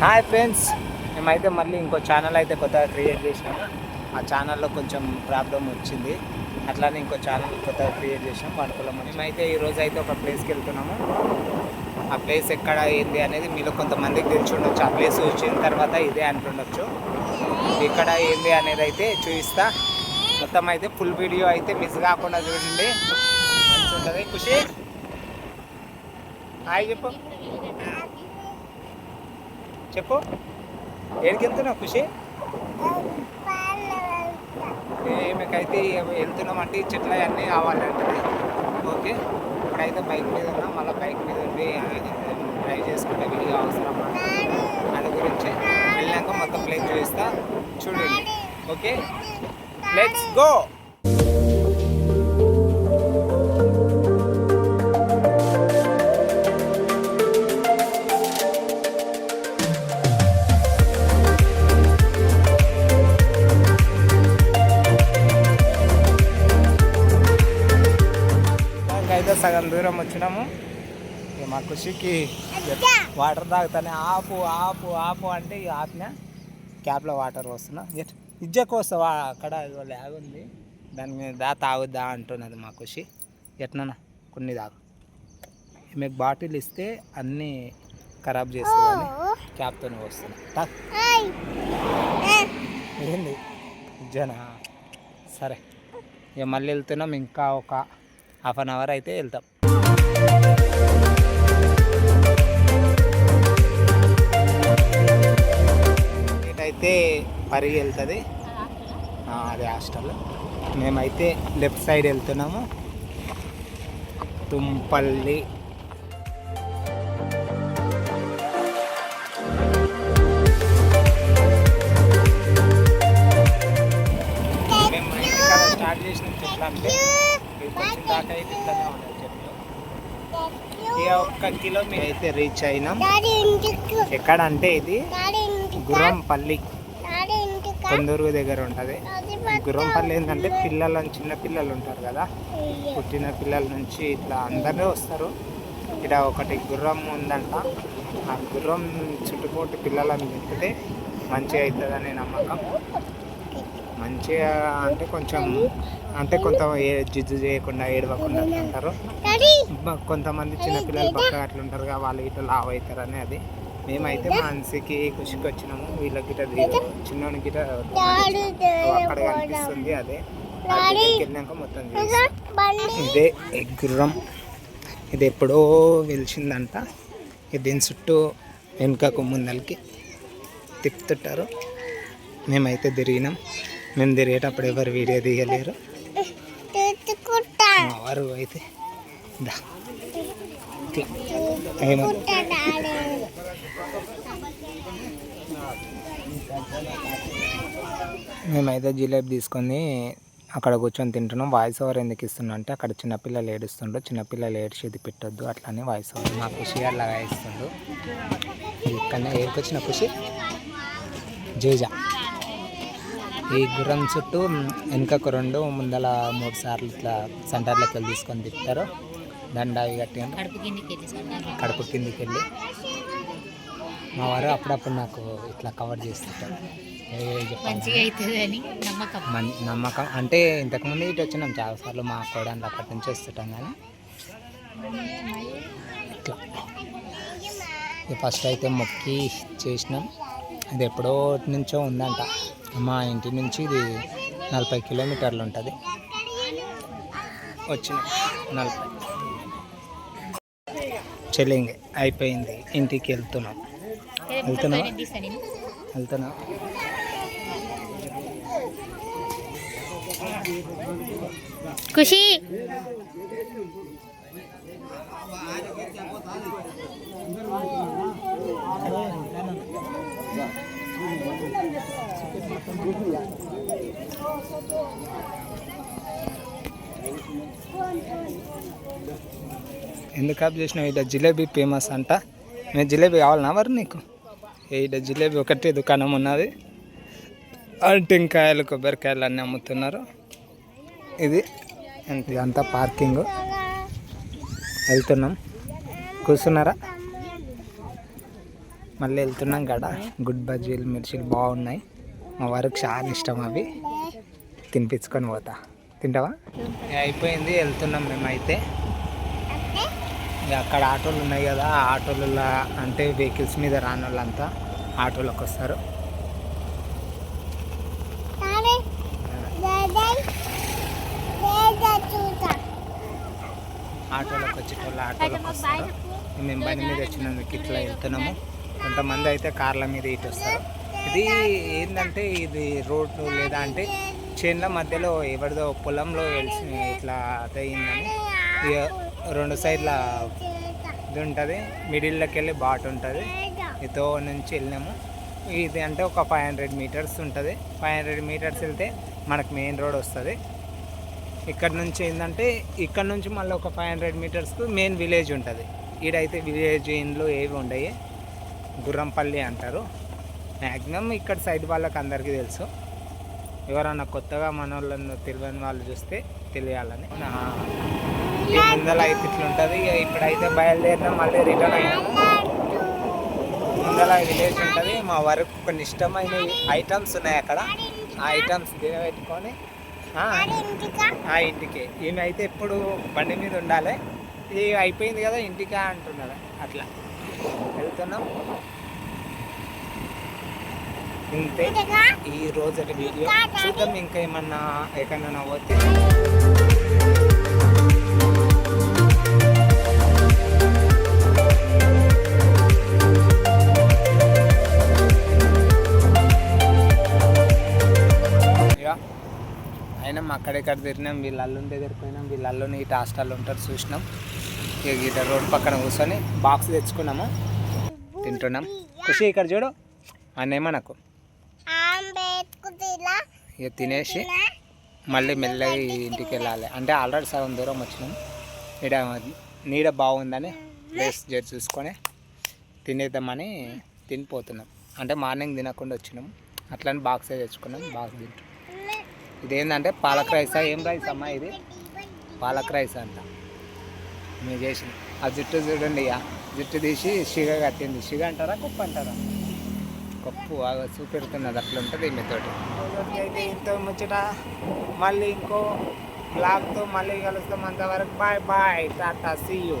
Hi friends మేమైతే మళ్ళీ ఇంకో ఛానల్ అయితే కొత్తగా క్రియేట్ చేసినాము. ఆ ఛానల్లో కొంచెం ప్రాబ్లం వచ్చింది. అట్లానే ఇంకో ఛానల్ కొత్తగా క్రియేట్ చేసినాం పడుకోలేము మేమైతే ఈరోజు అయితే ఒక ప్లేస్కి వెళ్తున్నాము. ఆ ప్లేస్ ఎక్కడ ఏంది అనేది మీలో కొంతమందికి తెలిసి ఉండొచ్చు. ఆ ప్లేస్ వచ్చిన తర్వాత ఇదే అంటుండొచ్చు ఇక్కడ ఏంది అనేది అయితే చూపిస్తా. మొత్తం అయితే ఫుల్ వీడియో అయితే మిస్ కాకుండా చూడండి. మంచి ఉంటుంది ఖుషి? హాయ్ చెప్పు. చెప్పు. ఏడికి వెళ్తున్నావు ఖుషి? ఏమికైతే వెళ్తున్నాం చెట్లు అన్నీ కావాలంటది. ఓకే. ఇప్పుడైతే బైక్ మీద ఉన్నాం. మళ్ళీ బైక్ మీద ఉండి డ్రైవ్ చేసుకుంటే వీడియో అవసరం దాని గురించి వెళ్ళాక మొత్తం ప్లేస్ చూపిస్తా. చూడండి. ఓకే. Let's go! దూరం వచ్చినాము ఇక మా ఖుషికి వాటర్ తాగుతానే ఆపు ఆపు ఆపు అంటే ఇక ఆపిన క్యాప్లో వాటర్ వస్తున్నా ఇజ్జకు వస్తావా అక్కడ ల్యాగ్ ఉంది. దాని మీద దా తాగుద్దా అంటున్నది మా ఖుషి ఎట్నా కొన్ని తాగు. మీకు బాటిల్ ఇస్తే అన్నీ ఖరాబ్ చేస్తుందని క్యాప్తోనే వస్తున్నా తాగు. ఏంది? ఇజ్జనా? సరే. ఇక మళ్ళీ వెళ్తున్నాం. ఇంకా ఒక హాఫ్ అన్ అవర్ అయితే వెళ్తాం. పరిగి వెళ్తుంది అది హాస్టల్. మేమైతే లెఫ్ట్ సైడ్ వెళ్తున్నాము. తుంపల్లి. మేము స్టార్ట్ చేసిన చెట్లు అంటే. ఇక్కడికి వచ్చిన దాకా అయితే ఇట్లానే ఉన్నాయి చెట్లు ఇక ఒక్క కిలోమీటర్ అయితే రీచ్ అయినాం. ఎక్కడ అంటే ఇది? గుర్రంపల్లి. కొందూరు దగ్గర ఉంటుంది. గుర్రంపల్లి ఏంటంటే పిల్లలు చిన్న పిల్లలు ఉంటారు కదా. పుట్టిన పిల్లల నుంచి ఇట్లా అందరూ వస్తారు. ఇక్కడ ఒకటి గుర్రం ఉందంట. ఆ గుర్రం చుట్టుకోటి పిల్లలను తిప్పితే మంచిగా అవుతుందని నమ్మకం. మంచిగా అంటే కొంచెం అంటే కొంత ఏ- జిజ్జు చేయకుండా ఏడవకుండా ఉంటారు కొంతమంది చిన్నపిల్లలు పక్కన అట్లా ఉంటారు కదా వాళ్ళు ఇట్లా లావ్ అవుతారని అది. మేమైతే మానసికి ఖుషికి వచ్చినాము వీళ్ళకి చిన్నోనికి గిట్ట అక్కడ కనిపిస్తుంది అదే. వెళ్ళాక మొత్తం. ఇదే ఈ గుర్రం ఇది ఎప్పుడో వెలిచిందంట. ఇది దీని చుట్టూ వెనుకకు ముందలకి తిప్పుతుంటారు. మేమైతే తిరిగినాం. మేము తిరిగేటప్పుడు ఎవరు వీడియో తీయలేరు. మా వారు అయితే ఇట్లా ఏమో మేమైతే జిలేబీ తీసుకొని అక్కడ కూర్చొని తింటున్నాం. వాయిస్ ఓవర్ ఎందుకు ఇస్తున్నా అంటే అక్కడ చిన్నపిల్లలు ఏడుస్తుండ్రు. చిన్నపిల్లలు ఏడ్చేది పెట్టొద్దు అట్లానే వాయిస్ ఓవర్ మా ఖుషి అలాగా ఇస్తుండు. ఇక్కడనే ఏడుకొచ్చిన ఖుషి? జేజా. ఈ గుర్రం చుట్టూ వెనుకకు రెండు ముందల మూడు సార్లు ఇట్లా సెంటర్లోకి వెళ్ళి తీసుకొని తిప్పుతారు. దండ కట్టి కడుపు కిందికి వెళ్ళి సన్నగా కడుపు కిందికి వెళ్ళి మా వారు అప్పుడప్పుడు నాకు ఇట్లా కవర్ చేస్తుంటారు. మంచిగా నమ్మకం. అంటే ఇంతకుముందు ఇటు వచ్చినాం చాలాసార్లు మా కోడలు అక్కడి నుంచి వస్తుంటాం కానీ. ఇట్లా. ఫస్ట్ అయితే మొక్కి చేసినాం. ఇది ఎప్పుడో నుంచో ఉందంట. మా ఇంటి నుంచి ఇది నలభై కిలోమీటర్లు ఉంటుంది. వచ్చిన నలభై. చెల్లింగ్ అయిపోయింది. ఇంటికి వెళ్తున్నాం. వెళ్తున్నావా? వెళ్తున్నా ఖుషి. ఎందుకు ఆప్ చేసినావు? ఇట జిలేబీ ఫేమస్ అంట. నేను జిలేబీ కావాలన్నా మరి నీకు? ఇట జిలేబీ ఒకటే దుకాణం ఉన్నది. అరటింకాయలు కొబ్బరికాయలు అన్నీ అమ్ముతున్నారు. ఇది ఇదంతా పార్కింగ్. వెళ్తున్నాం. కూర్చున్నారా? మళ్ళీ వెళ్తున్నాం కదా గుడ్ బజ్జీలు మిర్చీలు బాగున్నాయి. మా వారికి చాలా ఇష్టం అవి. తినిపించుకొని పోతా. తింటావా? అయిపోయింది. వెళ్తున్నాం మేమైతే. ఇక అక్కడ ఆటోలు ఉన్నాయి కదా ఆ ఆటోలలో అంటే వెహికల్స్ మీద రాని వాళ్ళంతా ఆటోలోకి వస్తారు. ఆటోలోకి వచ్చేటోళ్ళు ఆటోలోకి వస్తారు. మేము బండి మీద వచ్చినందుకు ఇట్లా వెళ్తున్నాము. కొంతమంది అయితే కార్ల మీద ఇటు వస్తారు. ఇది ఏంటంటే ఇది రోడ్డు లేదా అంటే చేన్ల మధ్యలో ఎవరిదో పొలంలో వెలిసి ఇట్లా అయిందని ఇక రెండు సైడ్ల ఇది ఉంటుంది. మిడిల్లోకి వెళ్ళి బాట్ ఉంటుంది. ఇతో నుంచి వెళ్ళినాము. ఇది అంటే ఒక ఫైవ్ హండ్రెడ్ మీటర్స్ ఉంటుంది. ఫైవ్ హండ్రెడ్ మీటర్స్ వెళ్తే మనకు మెయిన్ రోడ్ వస్తుంది. ఇక్కడ నుంచి ఏంటంటే ఇక్కడ నుంచి మళ్ళీ ఒక ఫైవ్ హండ్రెడ్ మీటర్స్కు మెయిన్ విలేజ్ ఉంటుంది. ఈడైతే విలేజ్ ఇండ్లు ఏవి ఉండయి? గుర్రంపల్లి అంటారు. మ్యాక్సిమం ఇక్కడ సైడ్ వాళ్ళకి అందరికీ తెలుసు. ఎవరన్నా కొత్తగా మన వాళ్ళను తెలియని వాళ్ళు చూస్తే తెలియాలని నా ముందర ముందల అయితే ఇట్లుంటుంది. ఇక ఇప్పుడైతే బయలుదేరినాం మళ్ళీ రిటర్న్ అయినాము ముందల విలేజ్ ఉంటుంది. మా వరకు కొన్ని ఇష్టమైన ఐటమ్స్ ఉన్నాయి అక్కడ. ఆ ఐటమ్స్ పెట్టుకొని ఆ, ఆ ఇంటికి. ఈమె అయితే ఎప్పుడు బండి మీద ఉండాలి. ఇది అయిపోయింది కదా ఇంటికా అంటున్నారు అట్లా. వెళ్తున్నాం. ఇంతే. ఈ రోజు వీడియో. చూద్దాం ఇంకా ఏమన్నా ఎక్కడన్నా పోతే అక్కడెక్కడ తిరిగినాం వీళ్ళ అల్లుని దగ్గరికి పోయినాం వీళ్ళ అల్లుని ఇటు హాస్టల్లో ఉంటారు చూసినాం. ఇక ఇట రోడ్ పక్కన కూర్చొని బాక్స్ తెచ్చుకున్నాము. తింటున్నాం. ఖుషి ఇక్కడ చూడు. అన్నేమనకు ఇక తినేసి మళ్ళీ మెల్లగా ఇంటికి వెళ్ళాలి. అంటే ఆల్రెడీ సగం దూరం వచ్చినాం. ఇక్కడ నీడ బాగుందని ప్లేస్ చూసుకొని తినేద్దామని తినిపోతున్నాం. అంటే మార్నింగ్ తినకుండా వచ్చినాం. అట్లని బాక్సే తెచ్చుకున్నాం. బాక్స్ తింటాం ఇదేంటంటే పాలక్ రైసా? ఏం రైస్ అమ్మా ఇది? పాలక్ రైస్ అంట. మీరు చేసిన ఆ జుట్టు చూడండి ఇక. జుట్టు తీసి షిగ కట్టింది. షిగ అంటారా కుప్ప అంటారా? కప్పు బాగా చూపెడుతున్నది అట్లా ఉంటుంది మీతోటి అయితే ఇంత ముచ్చట. మళ్ళీ ఇంకో బ్లాగ్తో మళ్ళీ కలుస్తాం. అంతవరకు bye bye. Tata see you